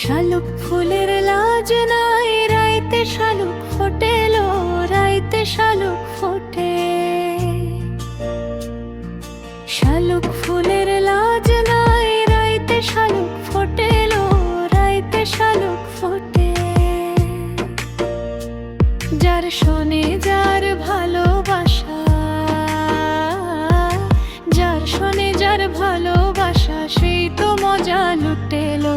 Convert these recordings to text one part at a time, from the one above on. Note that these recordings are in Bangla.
শালুক ফুলের লাজ নাই, রাইতে শালুক ফোটেলো, রাইতে শালুক ফোটে। শালুক ফুলের লাজ নাই, রাইতে শালুক ফোটেলো, রাইতে শালুক ফোটে। যার শোনে যার ভালোবাসা, যার শোনে যার ভালোবাসা, সেই তো মজা লুটেলো।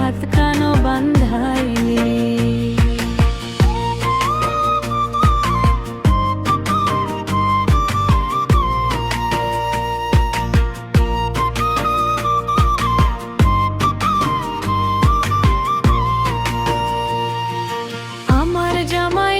জামা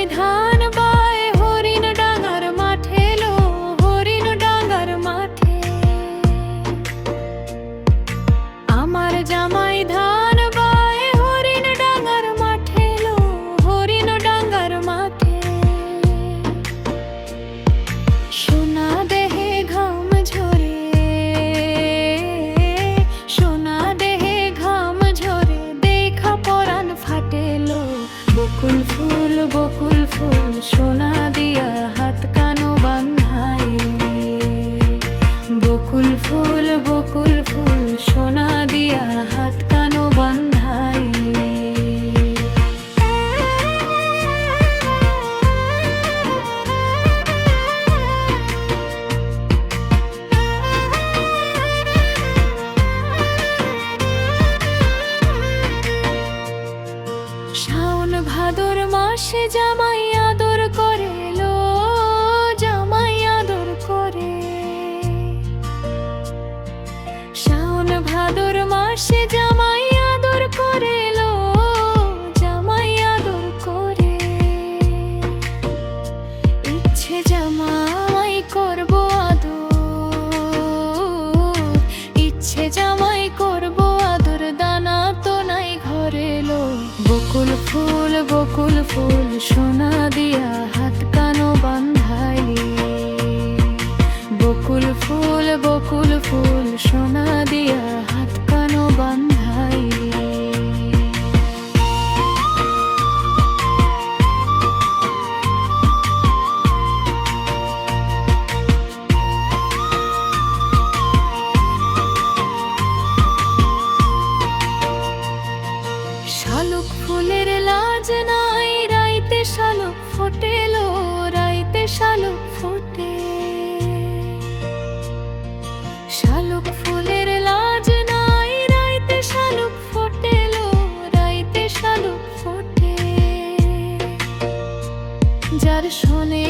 বকুল ফুল সোনা 谁家猫 ফুল সোনা দিয়া ফোটেলো, রাইতে শালুক ফোটে। শালুক ফুলের লাজ নাই, রাইতে শালুক ফোটেলো, রাইতে শালুক ফোটে। যার শোনে